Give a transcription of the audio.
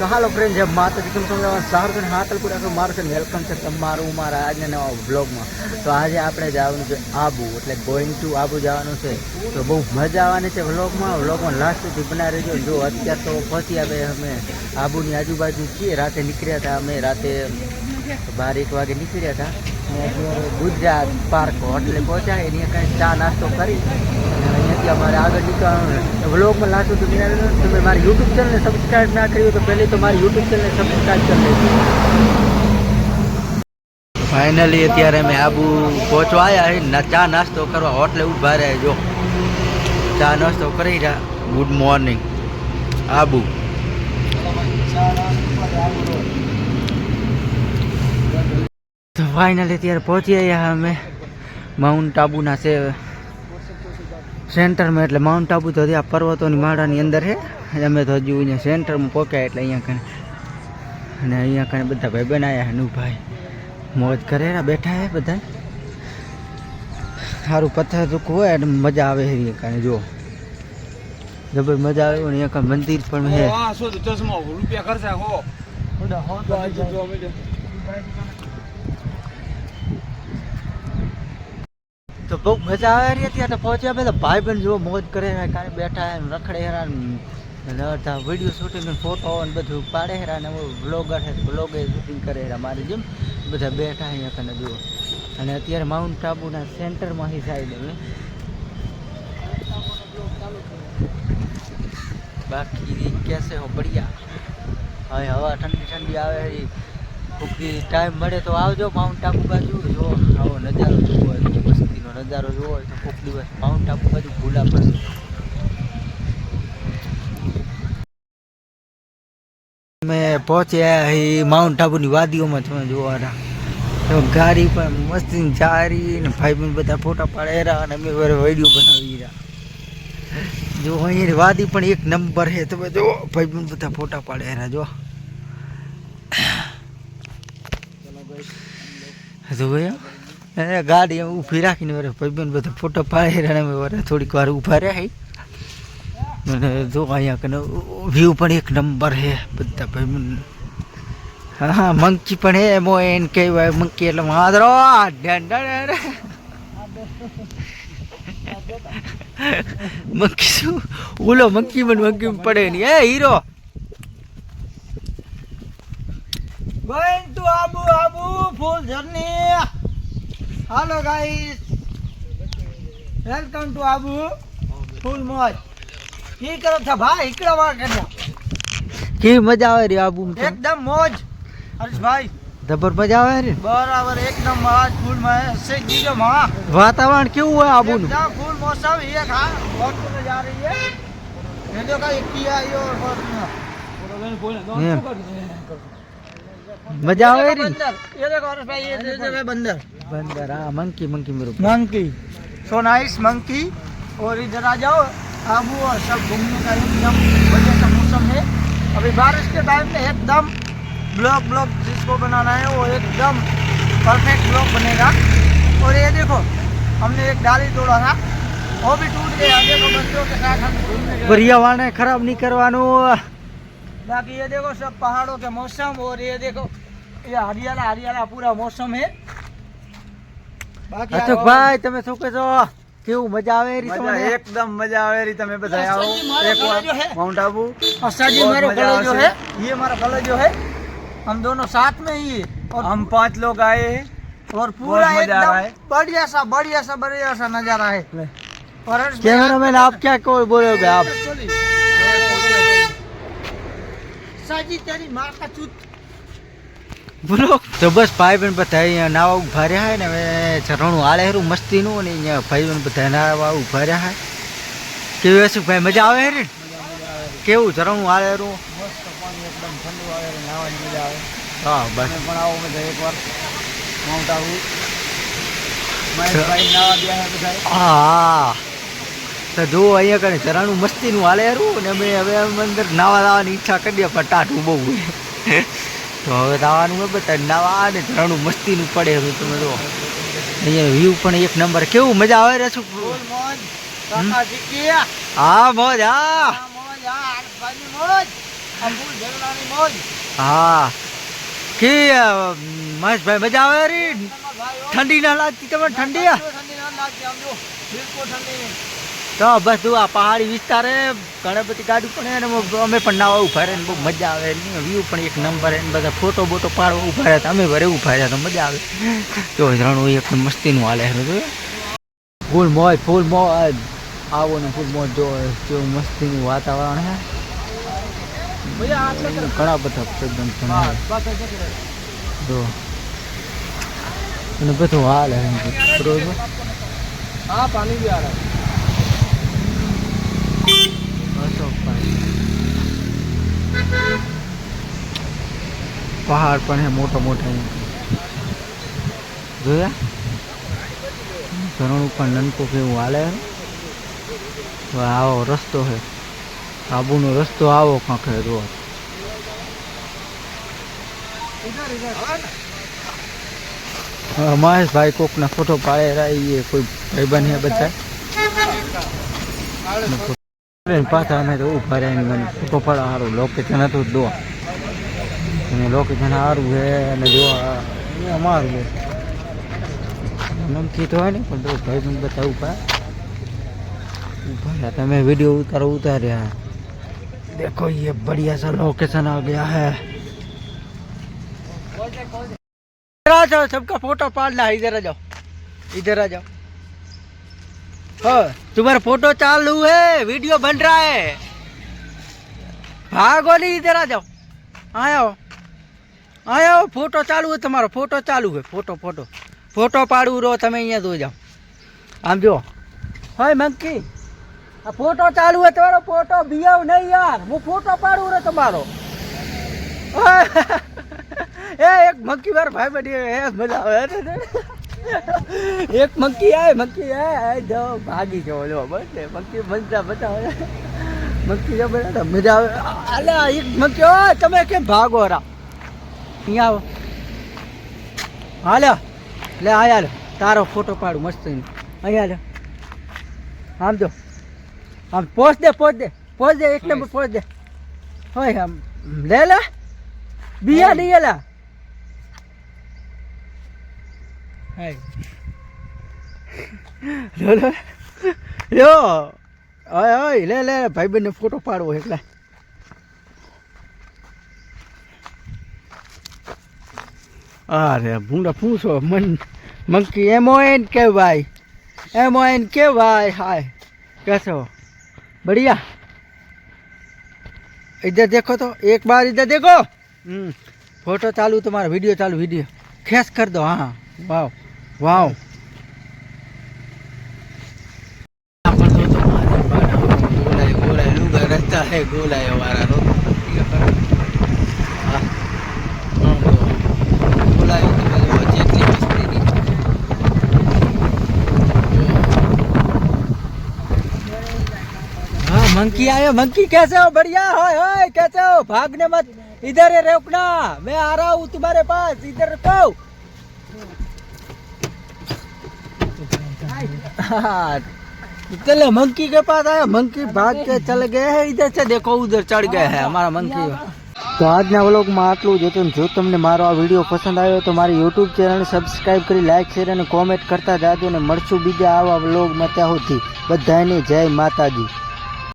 તો હાલો ફ્રેન્ડ જે માતાજી. કેમ સમજાવવા સારગણ હાતલપુર આખું મારું છે વેલકમ છે તમારું મારા આજના નવા બ્લોગમાં તો આજે આપણે જવાનું છે આબુ, એટલે ગોઈંગ ટુ આબુ જવાનું છે. તો બહુ મજા આવવાની છે વ્લોગમાં વ્લોગમાં લાસ્ટ સુધી બનાવી રહેજો. જો અત્યારે તો પહોંચી આવે અમે આબુની આજુબાજુ છીએ. રાતે નીકળ્યા હતા અમે. રાતે બાર એક વાગે નીકળ્યા હતા. અત્યારે ગુજરાત પાર્ક હોટલે પહોંચ્યા. એની કાંઈ ચા નાસ્તો કરી. અને અહીંયાથી અમારે આગળ નીકળવાનું વ્લોગમાં લાસ્ટ સુધી બનાવી રહેજો તમે મારી યુટ્યુબ ચેનલને સબસ્ક્રાઈબ ના કરી હોય તો પહેલી તો મારી યુટ્યુબ ચેનલને સબસ્ક્રાઈબ કરી લેજો ફાઇનલી અત્યારે અમે આબુ પહોંચવા આવ્યા છે ના ચા નાસ્તો કરવા હોટલે ઊભા રહ્યા જો ચા નાસ્તો કરી રહ્યા ગુડ મોર્નિંગ આબુ તો ફાઇનલી અત્યારે પહોંચી આવ્યા અમે માઉન્ટ આબુના છે સેન્ટરમાં એટલે માઉન્ટ આબુ તો આ પર્વતોની માળાની અંદર છે અમે તો હજુ અહીંયા સેન્ટરમાં પહોંચ્યા એટલે અહીંયા કને અને અહીંયા કને બધા ભાઈ બનાવ્યા અનુભાઈ. મોજ કરેલા બેઠા હે બધા. સારું પથ્થર ચૂકવું હોય એટલે મજા આવે છે અહીંયા કને જો જબર મજા આવે ને અહીંયા મંદિર પણ છે રૂપિયા ખર્ચા હો. તો બહુ મજા આવે રહી હતી તો પહોંચ્યા પેલા ભાઈ બહેન જો મોજ કરે કાંઈ બેઠા હે રખડે હેરાન અને અડધા વીડિયો શૂટિંગ ફોટો ને બધું પાડે હેરા ને બ્લોગર છે બ્લોગે શૂટિંગ કરે હેરા મારી જેમ. બધા બેઠા અહીંયા કને જુઓ. અને અત્યારે માઉન્ટ આબુના સેન્ટરમાં હી સાઈડ હવે. બાકી કેસે હો બઢિયા. હવે હવા ઠંડી ઠંડી આવે કોકી ટાઈમ મળે તો આવજો માઉન્ટ આબુ બાજુ. જો આવો નજારો જોવો. નજારો જોવો હોય તો કોઈક દિવસ માઉન્ટ આબુ બધું ભૂલા પડશે અમે પહોંચ્યા એ માઉન્ટ આબુની વાદીઓમાં તમે જોવાના. તો ગાડી પણ મસ્તી જારી ને ભાઈ બહેન બધા ફોટા પાડેરા અને અમે વીડિયો બનાવી રહ્યા. જો અહીંયા વાદી પણ એક નંબર છે. તમે જો ભાઈ બહેન બધા ફોટા પાડેરા જો. હજુ ભાઈ એ ગાડી ઊભી રાખીને વરે ભાઈબંધ બધા ફોટો પાડી અને વરે થોડીક વાર ઊભા રહે. અને જો અહીંયા કને વ્યૂ પણ એક નંબર હે બધા ભાઈબંધ હા હા મંકી પણ હે એમો એને કહેવાય મંકી એટલે માદરો મંકી શું? ઓલો મંકી મને મંકી પડે નહીં. એ હીરો. ભાઈ તું Abu Abu, full journey. Hello guys. Welcome to Abu. Full મોજ. કી કરો છો ભાઈ ઇકડા વાળા કર્યા કેવી મજા આવે રે આબુ એકદમ મોજ હર્ષભાઈ જબર મજા આવે રે બરાબર એકદમ આજ ફૂલ માં શેક દીજો માં વાતાવરણ કેવું હોય આબુનું एकदम फुल मौसम ये खा बहुत में जा रही है ये जो का किया यो એમ. મજા આવે રે बंदर ये देखो हर्षभाई ये ये जगह बंदर हाँ मंकी मंकी मेरे मंकी। सो नाइस मंकी और इधर आ जाओ आबू और सब घूमने का एकदम बढ़िया सा मौसम है। अभी बारिश के टाइम में एकदम ब्लॉक ब्लॉक जिसको बनाना है वो एकदम परफेक्ट ब्लॉक बनेगा। और ये देखो हमने एक डाली तोड़ा था वो भी टूट गया। देखो तो बच्चों के साथ हम घूमने पर्यावरण खराब नहीं करवानो। बाकी ये देखो सब पहाड़ों के मौसम और ये देखो ये हरियाला हरियाला पूरा मौसम है। अशोक भाई तुम शू અશોકભાઈ તમે શું કહેશો? કેવું મજા एकदम मज़ा आवे री મજા આવે રી एक बार माउंट आबू માઉન્ટ जी અસાજી મારો जो है ये हमारा जो है हम दोनों साथ में ही और हम पाँच लोग आए हैं और पूरा एकदम बढ़िया सा बढ़िया सा बढ़िया सा नज़ारा है और कैमरामैन आप क्या बोलोगे आप साजी तेरी माँ का चूत બોલો. તો બસ ભાઈ બહેન બધા અહીંયા નાવા ઊભા રહ્યા ને હવે ઝરણું હાલે હેરું મસ્તીનું અને અહીંયા ભાઈ બહેન બધા નાવા ઊભા રહ્યા હે કેવું હશે ભાઈ મજા આવે હેરી ને? કેવું ઝરણું હાલે હેરું આવે આવે. હા બસ. પણ આવો બધા એકવાર. માઉન્ટ બધા હા. તો જો અહીંયા કને ઝરણું મસ્તીનું હાલે હેરું ને અમે હવે અંદર નાવા લાવવાની ઈચ્છા કરીએ પણ ટાઢું બહુ તો હવે નાવાનું હોય બધા નાવા ને ઝરણું મસ્તીનું પડે હવે તમે જો. અહીંયા વ્યૂ પણ એક નંબર કેવું મજા આવે રે શું? ફૂલ મોજ. કાકા શીખી હા મોજ હા. હા કે મહેશભાઈ મજા આવે રી? ઠંડી ના લાગતી તમને? ઠંડી બિલકુલ ઠંડી તો બસ જો આ પહાડી વિસ્તારે ગણપતિ ગાડી પણ એને અમે પણ નાવા ઊભા રહે બહુ મજા આવે વ્યૂ પણ એક નંબર એને બધા ફોટો બોટો પાડવા ઊભા રહ્યા અમે ભરે ઊભા રહ્યા તો મજા આવે. તો રણું એક મસ્તીનું હાલે એનું જોયું? ફૂલ મોજ ફૂલ મોજ. આવો ને ફૂલ મોજ જો કેવું મસ્તીનું વાતાવરણ હે ઘણા બધા એકદમ જો. અને બધું હાલ હે બરોબર હા પાણી બી આ पहाड़ पर है मोटा मोटा यहाँ जो धरण पर ननको के वाले है। तो आओ, रस्तो है। आबू नो रस्तो आओ, कहाँ कह दो। महेश भाई को अपना फ़ोटो पाए रहा ये कोई भाई बन है, बच्चा? ને પાછા અમે તો ઉભા રહીને મને ફોટો પાડવા સારું લોકેશન હતું દો અને લોકેશન સારું છે અને જો આ અહીંયા અમારું છે નમકી તો હોય ને પણ તો ભાઈ બંધ બધા ઉભા ઉભા રહ્યા તમે વિડીયો ઉતારો ઉતાર્યા देखो ये बढ़िया सा लोकेशन आ गया है इधर आ जाओ सबका फोटो पाड़ना है इधर आ जाओ इधर आ जाओ हाँ तुम्हारा फोटो चालू है वीडियो बन रहा है भागो नहीं इधर आ जाओ आया हो आया हो फोटो चालू है तुम्हारा फोटो चालू है फोटो फोटो फोटो पाड़ू रो તમે અહીંયા દો જાઓ આમ જો હોય મંકી આ ફોટો ચાલુ હે તમારો ફોટો બિયાવ નહીં યાર હું ફોટો પાડું રે તમારો એ એક મંકી મારો ભાઈ બની એ મજા આવે એક મક્કી આય મક્કી આય જો ભાગી જો લો બસ મક્કી બનતા મજા મક્કી મંકી જો બધા મજા આવે. અલે એક મક્કી ઓ તમે કેમ ભાગો રા? અહીંયા આવો. હાલ્યો લે આયા લે તારો ફોટો પાડું મસ્ત અહીંયા લે આમ જો. આમ પોસ દે પોસ દે પોસ દે એક નંબર પોસ દે. હોય આમ લે લે. બિયા લઈ લા લો લો યો ઓય ઓય લે લે ભાઈ બંને ફોટો પાડવો એટલે અરે ભૂંડા પૂછો મન મંકી એમો એન કહેવાય એમો એન કહેવાય હાય कैसे हो बढ़िया इधर देखो तो एक बार इधर देखो हम्म फोटो चालू तुम्हारा वीडियो चालू वीडियो खैस कर दो हाँ वाह वाह रस्ता है गोला है हमारा रो गोला है तो पहले वो चेक मस्ती की हाँ मंकी आया मंकी कैसे हो? बढ़िया हो ओए कैसे हो? भागने मत, इधर रोकना, मैं आ रहा हूँ तुम्हारे पास, इधर रुको। चले मंकी के पास आया मंकी भाग के चल गए हैं इधर से देखो उधर चढ़ गए हैं हमारा मंकी તો આજના વ્લોગમાં આટલું જ હતું જો તમને મારો આ વિડીયો પસંદ આવ્યો તો મારી યુટ્યુબ ચેનલ સબસ્ક્રાઇબ કરી લાઇક શેર અને કોમેન્ટ કરતા જાજો અને મળશું બીજા આવા વ્લોગમાં ત્યાં સુધી બધાને જય માતાજી